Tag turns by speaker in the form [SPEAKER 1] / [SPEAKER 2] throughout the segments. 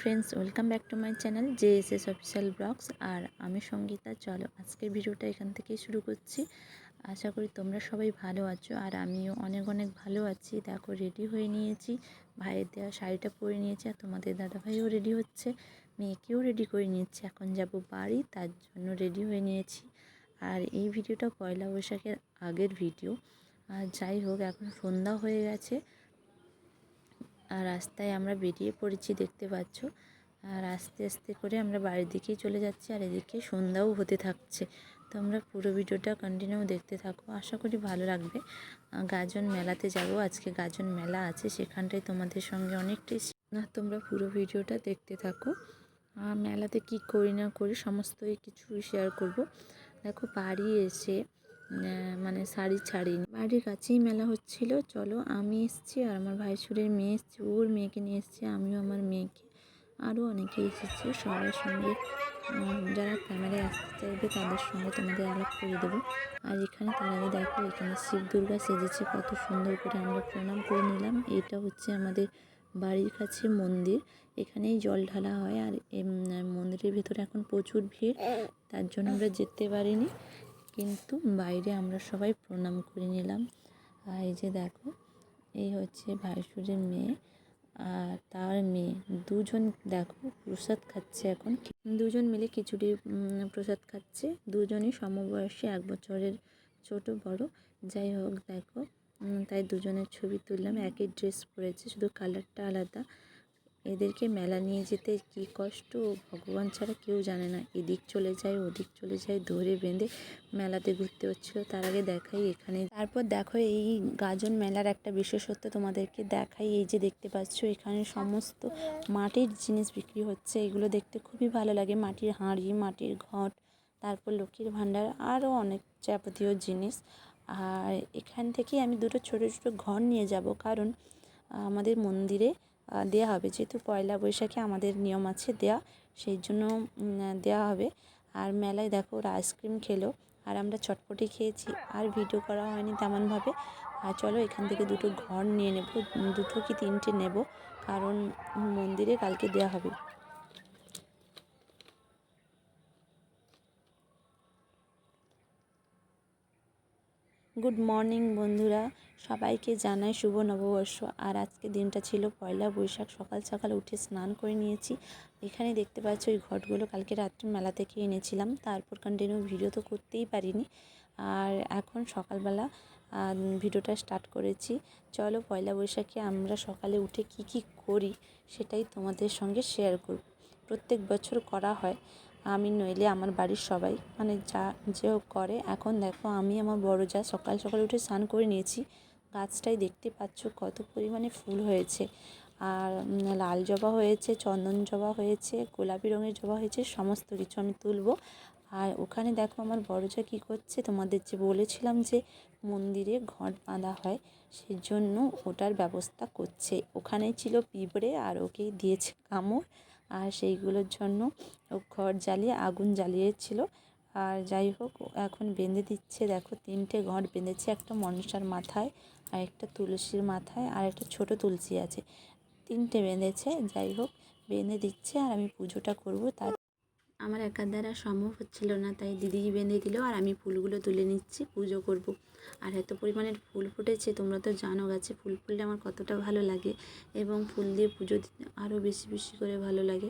[SPEAKER 1] Friends welcome back to my channel J S S official blogs আর আমি সঙ্গীতা, চলো আজকের ভিডিওটা এখান থেকেই শুরু করছি। আশা করি তোমরা সবাই ভালো আছো, আর আমিও অনেক অনেক ভালো আছি। দেখো রেডি হয়ে নিয়েছি। ভাইয়ের দেওয়া শাড়িটা পরে নিয়েছি, আর তোমাদের দাদাভাইও রেডি হচ্ছে। মেয়েকেও রেডি করে নিয়েছি। এখন যাব বাড়ি, তার জন্য রেডি হয়ে নিয়েছি। আর এই ভিডিওটা পয়লা বৈশাখের আগের ভিডিও। আর যাই হোক, এখন সন্ধ্যা হয়ে গেছে। আর রাস্তায় আমরা বেরিয়ে পড়েছি, দেখতে পাচ্ছ। আর আস্তে আস্তে করে আমরা বাড়ির দিকেই চলে যাচ্ছি আর এদিকে সন্ধ্যাও হতে থাকছে। তোমরা পুরো ভিডিওটা কন্টিনিউ দেখতে থাকো। আশা করি ভালো লাগবে। গাজন মেলাতে যাব। আজকে গাজন মেলা আছে, সেখানটায় তোমাদের সঙ্গে অনেকটাই না, তোমরা পুরো ভিডিওটা দেখতে থাকো। মেলাতে কি করি না করি সমস্তই কিছু শেয়ার করব। দেখো, বাড়ি এসে মানে শাড়ি ছাড়িনি। বাড়ির কাছেই মেলা হচ্ছিল। চলো, আমি এসেছি আর আমার ভাইসুরের মেয়ে এসছে। ওর মেয়েকে নিয়ে এসছে, আমিও আমার মেয়েকে। আরও অনেকে এসেছে। সবার সঙ্গে যারা ক্যামেরায় আসতে চাইবে তাদের সঙ্গে তোমাদের আলাপ করে দেবো। আর এখানে তার আগে দেখো, এখানে শিব দুর্গা সেজেছে, কত সুন্দর করে আমরা প্রণাম করে নিলাম। এটা হচ্ছে আমাদের বাড়ির কাছে মন্দির। এখানেই জল ঢালা হয় আর মন্দিরের ভেতরে এখন প্রচুর ভিড়। তার জন্য আমরা যেতে পারিনি। কিন্তু বাইরে আমরা সবাই প্রণাম করে নিলাম। আর এই যে দেখো, এই হচ্ছে ভাইসুরের মেয়ে আর তার মেয়ে। দুজন দেখো প্রসাদ খাচ্ছে এখন। দুজন মিলে খিচুড়ি প্রসাদ খাচ্ছে। দুজনই সমবয়সী, এক বছরের ছোট, বড়। যাই হোক, দেখো তাই দুজনের ছবি তুললাম। একই ড্রেস পরেছে, শুধু কালারটা আলাদা। এদেরকে মেলা নিয়ে যেতে কি কষ্ট? ভগবান ছাড়া কেউ জানে না। এদিক চলে যায়, ওদিক চলে যায়, ধরে বেঁধে মেলাতে ঘুরতে হচ্ছিল। তার আগে দেখাই এখানে। তারপর দেখো এই গাজন মেলার একটা বিশেষত্ব তোমাদেরকে দেখাই। এই যে দেখতে পাচ্ছ, এখানে সমস্ত মাটির জিনিস বিক্রি হচ্ছে। এগুলো দেখতে খুবই ভালো লাগে। মাটির হাঁড়ি, মাটির ঘট, তারপর লক্ষ্মীর ভাণ্ডার, আরও অনেক যাবতীয় জিনিস। আর এখান থেকেই আমি দুটো ছোটো ছোটো ঘর নিয়ে যাব। কারণ আমাদের মন্দিরে দেওয়া হবে। যেহেতু পয়লা বৈশাখে আমাদের নিয়ম আছে দেয়া, সেই জন্য দেওয়া হবে। আর মেলায় দেখো ওরা আইসক্রিম খেলো, আর আমরা চটপটি খেয়েছি, আর ভিডিও করা হয়নি তেমনভাবে। আর চলো এখান থেকে দুটো ঘর নিয়ে নেব, দুটো কি তিনটে নেব, কারণ মন্দিরে কালকে দেওয়া হবে। গুড মর্নিং বন্ধুরা। সবাইকে জানাই শুভ নববর্ষ। আর আজকে দিনটা ছিল পয়লা বৈশাখ। সকাল সকাল উঠে স্নান করে নিয়েছি। এখানে দেখতে পাচ্ছ ওই ঘটগুলো কালকে রাত্রে মেলা থেকে এনেছিলাম। তারপর কন্টিনিউ ভিডিও তো করতেই পারিনি। আর এখন সকালবেলা ভিডিওটা স্টার্ট করেছি। চলো পয়লা বৈশাখে আমরা সকালে উঠে কি কি করি সেটাই তোমাদের সঙ্গে শেয়ার করব। প্রত্যেক বছর করা হয়। আমি নইলে আমার বাড়ির সবাই মানে যা, যে করে। এখন দেখো, আমি আমার বড় যা, সকাল সকাল উঠে স্নান করে নিয়েছি। গাছটাই দেখতে পাচ্ছ কত পরিমাণে ফুল হয়েছে। আর লাল জবা হয়েছে, চন্দন জবা হয়েছে, গোলাপি রঙের জবা হয়েছে, সমস্ত কিছু আমি তুলবো। আর ওখানে দেখো আমার বড় যা কী করছে, তোমাদের যে বলেছিলাম যে মন্দিরে ঘট বাঁধা হয়, সেজন্য ওটার ব্যবস্থা করছে। ওখানেই ছিল পিঁপড়ে আর ওকেই দিয়েছে কামড়। আর সেইগুলোর জন্য ঘর জ্বালিয়ে আগুন জ্বালিয়েছিল। আর যাই হোক এখন বেঁধে দিচ্ছে। দেখো, তিনটে ঘর বেঁধেছে, একটা মনসার মাথায় আর একটা তুলসীর মাথায় আর একটা ছোট তুলসী আছে। তিনটে বেঁধেছে, যাই হোক, বেঁধে দিচ্ছে আর আমি পুজোটা করব। তার আমার একার দ্বারা সম্ভব হচ্ছিল না, তাই দিদি বেঁধে দিল আর আমি ফুলগুলো তুলে নিচ্ছি, পুজো করব। আর এত পরিমাণের ফুল ফুটেছে, তোমরা তো জানো গাছে ফুল ফুললে আমার কতটা ভালো লাগে। এবং ফুল দিয়ে পুজো দিতে আরও বেশি বেশি করে ভালো লাগে।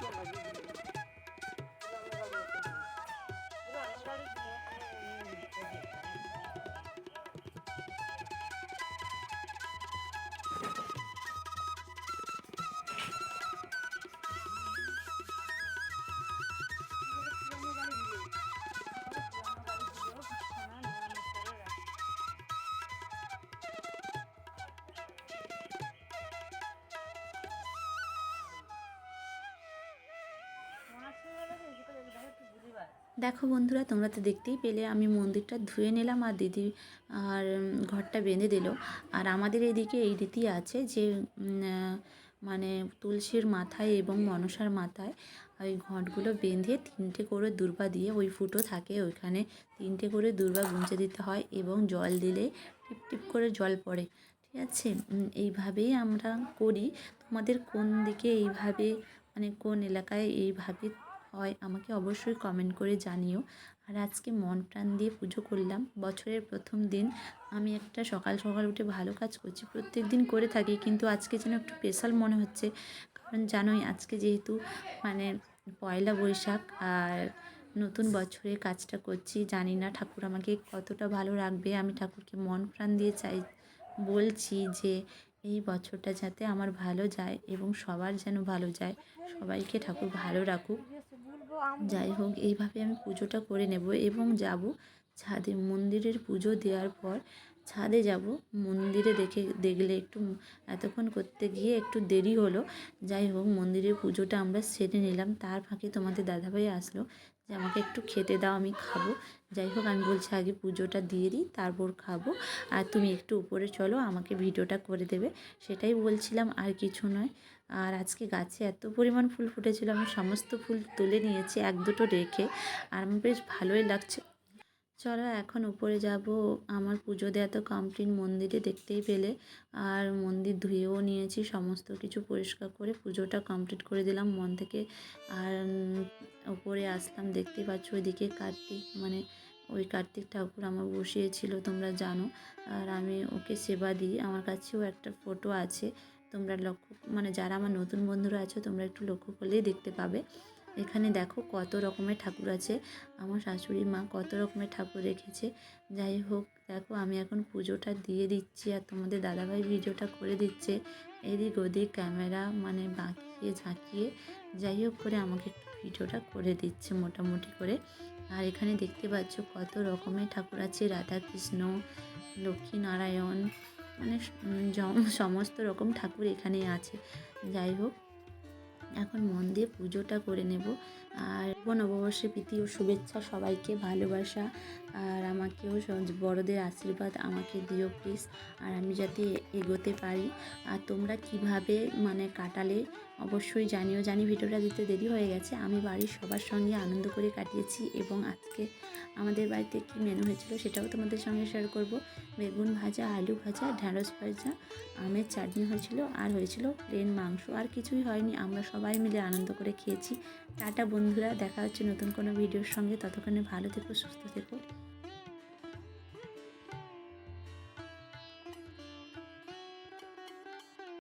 [SPEAKER 1] Thank you. দেখো বন্ধুরা, তোমরা তো দেখতেই পেলে, আমি মন্দিরটা ধুয়ে নিলাম আর দিদি, আর ঘরটা বেঁধে দিল। আর আমাদের এদিকে এই রীতি আছে যে মানে তুলসীর মাথায় এবং মনসার মাথায় ওই ঘটগুলো বেঁধে তিনটে করে দূর্বা দিয়ে ওই ফুটো থাকে, ওইখানে তিনটে করে দূর্বা গুঁজে দিতে হয় এবং জল দিলে টিপ টিপ করে জল পড়ে, ঠিক আছে? এইভাবেই আমরা করি। তোমাদের কোন দিকে এইভাবে মানে কোন এলাকায় এইভাবে হয়, আমাকে অবশ্যই কমেন্ট করে জানিও। আর আজকে মন প্রাণ দিয়ে পুজো করলাম। বছরের প্রথম দিন আমি একটা সকাল সকাল উঠে ভালো কাজ করছি। প্রত্যেক দিন করে থাকি, কিন্তু আজকে যেন একটু স্পেশাল মনে হচ্ছে। কারণ জানোই আজকে যেহেতু মানে পয়লা বৈশাখ আর নতুন বছরে কাজটা করছি, জানি না ঠাকুর আমাকে কতটা ভালো রাখবে। আমি ঠাকুরকে মন প্রাণ দিয়ে চাই, বলছি যে এই বছরটা যাতে আমার ভালো যায় এবং সবার যেন ভালো যায়। সবাইকে ঠাকুর ভালো রাখুক। যাই হোক এইভাবে আমি পুজোটা করে নেব এবং যাব ছাদে। মন্দিরের পুজো দেওয়ার পর ছাদে যাব। মন্দিরে দেখে দেখলে একটু এতক্ষণ করতে গিয়ে একটু দেরি হলো। যাই হোক মন্দিরের পুজোটা আমরা সেরে নিলাম। তার ফাঁকে তোমাদের দাদাভাই আসলো যে আমাকে একটু খেতে দাও আমি খাব। যাই হোক আমি বলছি আগে পুজোটা দিয়ে দিই তারপর খাব। আর তুমি একটু উপরে চলো আমাকে ভিডিওটা করে দেবে। সেটাই বলছিলাম আর কিছু নয়। আর আজকে গাছে এত পরিমাণ ফুল ফুটেছিল, আমি সমস্ত ফুল তুলে নিয়েছি এক দুটো রেখে, আর আমার বেশ ভালোই লাগছে। চলো এখন উপরে যাব, আমার পুজো দেওয়া তো কমপ্লিট মন্দিরে দেখতেই পেলে। আর মন্দির ধুয়েও নিয়েছি, সমস্ত কিছু পরিষ্কার করে পুজোটা কমপ্লিট করে দিলাম মন থেকে। আর উপরে আসলাম, দেখতেই পাচ্ছ ওইদিকে কার্তিক মানে ওই কার্তিক ঠাকুর আমার বসিয়েছিল, তোমরা জানো। আর আমি ওকে সেবা দিই, আমার কাছেও একটা ফটো আছে। তোমরা লক্ষ্য মানে যারা আমার নতুন বন্ধুরা আছো, তোমরা একটু লক্ষ্য করলেই দেখতে পাবে। এখানে দেখো কত রকমের ঠাকুর আছে। আমার শাশুড়ি মা কত রকমের ঠাকুর রেখেছে। যাই হোক, দেখো আমি এখন পুজোটা দিয়ে দিচ্ছি আর তোমাদের দাদাভাই ভিডিওটা করে দিচ্ছে। এদিক ওদিক ক্যামেরা মানে বাঁকিয়ে ঝাঁকিয়ে, যাই হোক করে আমাকে ভিডিওটা করে দিচ্ছে মোটামুটি করে। আর এখানে দেখতে পাচ্ছ কত রকমের ঠাকুর আছে। রাধাকৃষ্ণ, লক্ষ্মী নারায়ণ মানে সমস্ত রকম ঠাকুর এখানে আছে। যাই হোক এখন মন দিয়ে পুজোটা করে নেব। আর নববর্ষের প্রীতি ও শুভেচ্ছা, সবাইকে ভালোবাসা। আর আমাকেও বড়দের আশীর্বাদ আমাকে দিও প্লিজ আর আমি যাতে এগোতে পারি। আর তোমরা কীভাবে মানে কাটালে অবশ্যই জানিও। জানি ভিডিওটা দিতে দেরি হয়ে গেছে। আমি বাড়ির সবার সঙ্গে আনন্দ করে কাটিয়েছি এবং আজকে আমাদের বাড়িতে কী মেনু হয়েছিল সেটাও তোমাদের সঙ্গে শেয়ার করব। বেগুন ভাজা, আলু ভাজা, ঢ্যাঁড়স ভাজা, আমের চাটনি হয়েছিল, আর হয়েছিল প্লেন মাংস। আর কিছুই হয়নি। আমরা সবাই মিলে আনন্দ করে খেয়েছি। টাটা বন্ধুরা দেখা হচ্ছে নতুন কোনো ভিডিওর সঙ্গে। ততক্ষণে ভালো থেকো সুস্থ থেকো।